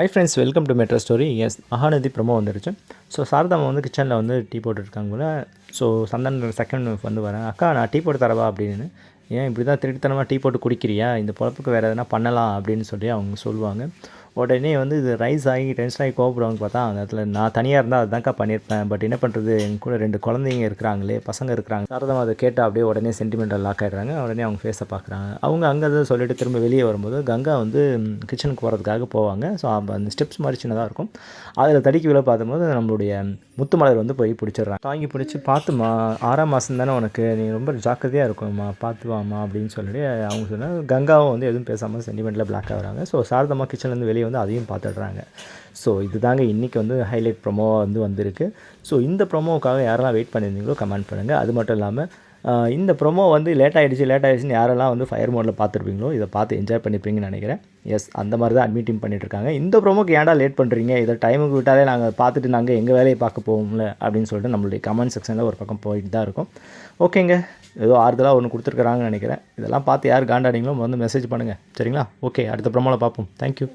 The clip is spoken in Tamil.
Hi friends welcome to Madras stories Mahanadi promo வந்துருச்சு. ஸோ சாரதாமா வந்து கிச்சனில் வந்து டீ போட்டுருக்காங்க கூட ஸோ சந்தன் செகண்ட் வந்து வரேன். அக்கா நான் டீ போட்டு தரவா அப்படின்னு. ஏன் இப்படி தான் திருட்டுத்தனமாக டீ போட்டு குடிக்கிறியா? இந்த பொழப்புக்கு வேறு எதனா பண்ணலாம் அப்படின்னு சொல்லி அவங்க சொல்லுவாங்க. உடனே வந்து இது ரைஸ் ஆகி டென்ஷன் ஆகி கோவப்படுவாங்க பார்த்தா அந்த இடத்துல நான் தனியாக இருந்தால் அதுதான்க்கா பண்ணியிருப்பேன். பட் என்ன பண்ணுறது என் கூட ரெண்டு குழந்தைங்க இருக்கிறாங்களே பசங்க இருக்கிறாங்க. சாரதம் அதை கேட்டால் அப்படியே உடனே சென்டிமெண்டல் லாக் ஆகிடுறாங்க உடனே அவங்க ஃபேஸை பார்க்குறாங்க. அவங்க அங்கே தான் சொல்லிட்டு திரும்ப வெளியே வரும்போது கங்கா வந்து கிச்சனுக்கு போகிறதுக்காக போவாங்க. ஸோ அப்போ அந்த ஸ்டெப்ஸ் மாதிரி சின்னதாக இருக்கும். அதில் தடிக்கி விழ பார்த்தபோது நம்மளுடைய முத்துமலர் வந்து போய் பிடிச்சிடுறாங்க. தாங்கி பிடிச்சி பார்த்துமா ஆறாம் மாதம் தானே உனக்கு. நீ ரொம்ப ஜாக்கிரதையாக இருக்கும்மா. பார்த்துவாம்மா அப்படின்னு சொல்லிட்டு அவங்க சொன்னால் கங்காவும் வந்து எதுவும் பேசாமல் சென்டிமெண்ட்டில் பிளாக் ஆகிறாங்க. ஸோ சாரதமாக கிச்சன்லேருந்து வெளியே வந்து அதையும் பார்த்துடுறாங்க. ஸோ இதுதாங்க இன்றைக்கி வந்து ஹைலைட் ப்ரொமோவாக வந்து வந்திருக்கு. ஸோ இந்த ப்ரொமோவுக்காக யாரெல்லாம் வெயிட் பண்ணியிருந்தீங்களோ கமெண்ட் பண்ணுங்கள் அது மட்டும் இல்லாமல் இந்த ப்ரொமோ வந்து லேட் ஆகிடுச்சு லேட் ஆகிடுச்சுன்னு யாரெல்லாம் வந்து ஃபயர் மோடில் பார்த்துருப்பீங்களோ இதை பார்த்து என்ஜாய் பண்ணிப்பீங்கன்னு நினைக்கிறேன். எஸ் அந்த மாதிரி தான் அட்மிட் டீம் பண்ணிட்டுருக்காங்க இந்த ப்ரோமோக்கு ஏன்டா லேட் பண்ணுறீங்க இதை டைமுக்கு விட்டாலே நாங்கள் பார்த்துட்டு நாங்கள் எங்கள் வேலையை பார்க்க போவோம்ல அப்படின்னு சொல்லிட்டு நம்மளுடைய கமெண்ட் செக்ஷனில் ஒரு பக்கம் போயிட்டு தான் இருக்கும். ஓகேங்க. ஏதோ ஆறுதலாக ஒன்று கொடுத்துருக்குறாங்கன்னு நினைக்கிறேன். இதெல்லாம் பார்த்து யார் காண்டாடிங்களோ வந்து மெசேஜ் பண்ணுங்கள் சரிங்களா? ஓகே அடுத்த ப்ரோமோவில் பார்ப்போம். தேங்க்யூ